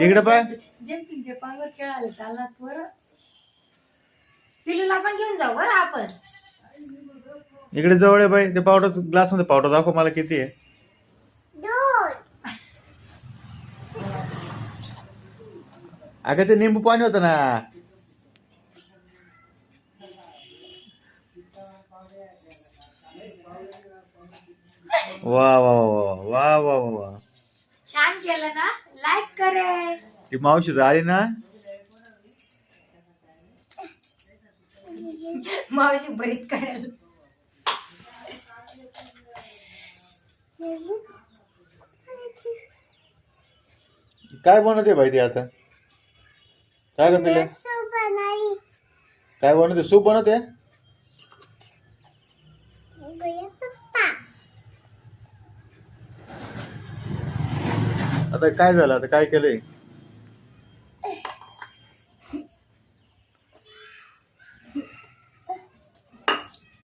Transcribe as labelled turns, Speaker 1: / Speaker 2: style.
Speaker 1: इकडे पाय.
Speaker 2: जंपिंग जपांवर खेळायला चालला बरं. पिलूला पण घेऊन जाऊ बरं आपण.
Speaker 1: इकडे जवळ आहे बाई. ते पावडर ग्लासमध्ये पावडर दाखव मला किती आहे. अगं ते निंबू पाणी होतं ना. वा वा वा वा वा वा वा.
Speaker 2: छान केलं ना? लाईक करे.
Speaker 1: ती मावशी आली ना?
Speaker 2: मावशी बरीच करेल.
Speaker 1: काय बनवते बाई ती आता? काय ग काय बनवते? सूप बनवते? आता काय झालं? आता काय केलंय?